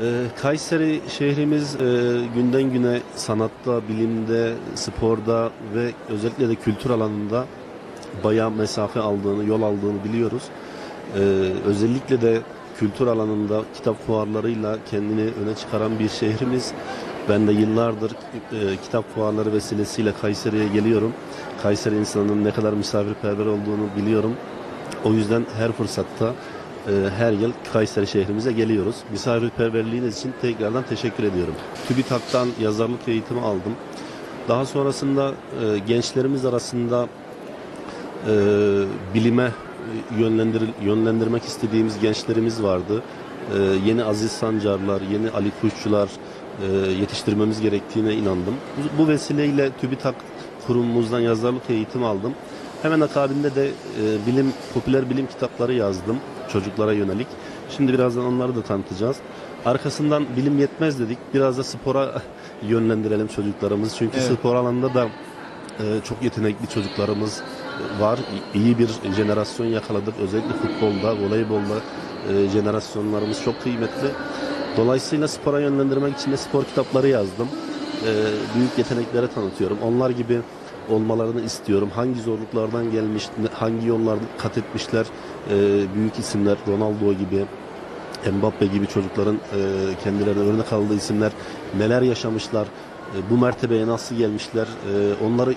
Ee, Kayseri şehrimiz e, günden güne sanatta, bilimde, sporda ve özellikle de kültür alanında bayağı mesafe aldığını, yol aldığını biliyoruz. Ee, özellikle de kültür alanında kitap fuarlarıyla kendini öne çıkaran bir şehrimiz. Ben de yıllardır e, kitap fuarları vesilesiyle Kayseri'ye geliyorum. Kayseri insanının ne kadar misafirperver olduğunu biliyorum. O yüzden her fırsatta e, her yıl Kayseri şehrimize geliyoruz. Misafirperverliğiniz için tekrardan teşekkür ediyorum. TÜBİTAK'tan yazarlık eğitimi aldım. Daha sonrasında e, gençlerimiz arasında e, bilime yönlendir, yönlendirmek istediğimiz gençlerimiz vardı. E, yeni Aziz Sancarlar, yeni Ali Kuşçular e, yetiştirmemiz gerektiğine inandım. Bu, bu vesileyle TÜBİTAK kurumumuzdan yazarlık eğitimi aldım. Hemen akabinde de e, bilim popüler bilim kitapları yazdım çocuklara yönelik. Şimdi birazdan onları da tanıtacağız. Arkasından bilim yetmez dedik. Biraz da spora yönlendirelim çocuklarımızı. Çünkü Evet. spor alanında da e, çok yetenekli çocuklarımız var. İyi bir jenerasyon yakaladık. Özellikle futbolda, voleybolda e, jenerasyonlarımız çok kıymetli. Dolayısıyla spora yönlendirmek için de spor kitapları yazdım. E, büyük yeteneklere tanıtıyorum. Onlar gibi olmalarını istiyorum. Hangi zorluklardan gelmiş, hangi yollar kat etmişler e, büyük isimler Ronaldo gibi, Mbappe gibi çocukların e, kendilerine örnek aldığı isimler neler yaşamışlar, e, bu mertebeye nasıl gelmişler, e, onları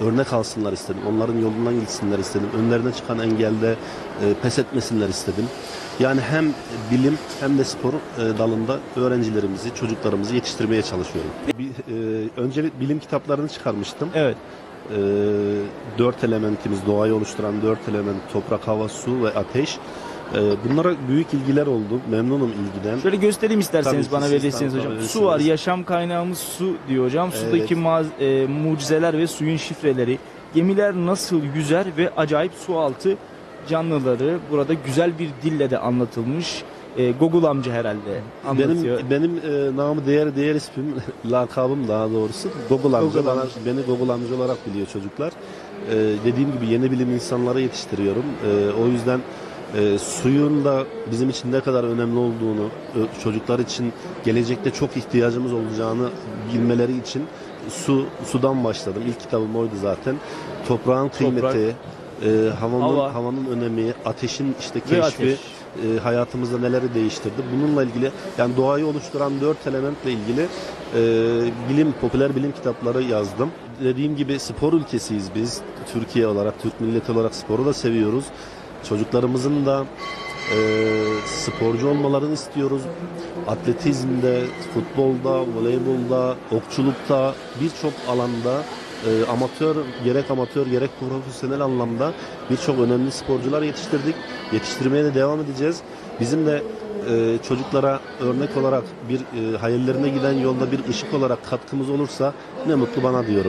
örnek alsınlar istedim. Onların yolundan gitsinler istedim. Önlerine çıkan engelde e, pes etmesinler istedim. Yani hem bilim hem de spor e, dalında öğrencilerimizi, çocuklarımızı yetiştirmeye çalışıyorum. Bir, e, önce bilim kitaplarını çıkarmıştım. Evet. E, dört elementimiz, doğayı oluşturan dört element, toprak, hava, su ve ateş. E, bunlara büyük ilgiler oldu. Memnunum ilgiden. Şöyle göstereyim isterseniz Tabii bana verirseniz hocam. Su var, yaşam kaynağımız su diyor hocam. Sudaki Evet. maz- e, mucizeler ve suyun şifreleri. Gemiler nasıl yüzer ve acayip su altı canlıları burada güzel bir dille de anlatılmış. E, Gogul amca herhalde anlatıyor. Benim benim e, namı değer değer ismim, lakabım daha doğrusu Google amca. Google Bana, amca. beni Google amca olarak biliyor çocuklar. E, dediğim gibi yeni bilim insanları yetiştiriyorum. E, o yüzden e, suyun da bizim için ne kadar önemli olduğunu, ö- çocuklar için gelecekte çok ihtiyacımız olacağını bilmeleri için su sudan başladım. İlk kitabım oydu zaten. Toprağın kıymeti, e, havanın Hava. havanın önemi, ateşin işte keşfi, ateş. e, hayatımızda neleri değiştirdi. Bununla ilgili yani doğayı oluşturan dört elementle ilgili e, bilim popüler bilim kitapları yazdım. Dediğim gibi spor ülkesiyiz biz. Türkiye olarak, Türk milleti olarak sporu da seviyoruz. Çocuklarımızın da e, sporcu olmalarını istiyoruz. Atletizmde, futbolda, voleybolda, okçulukta birçok alanda e, amatör gerek amatör gerek profesyonel anlamda birçok önemli sporcular yetiştirdik. Yetiştirmeye de devam edeceğiz. Bizim de e, çocuklara örnek olarak bir e, hayallerine giden yolda bir ışık olarak katkımız olursa ne mutlu bana diyorum.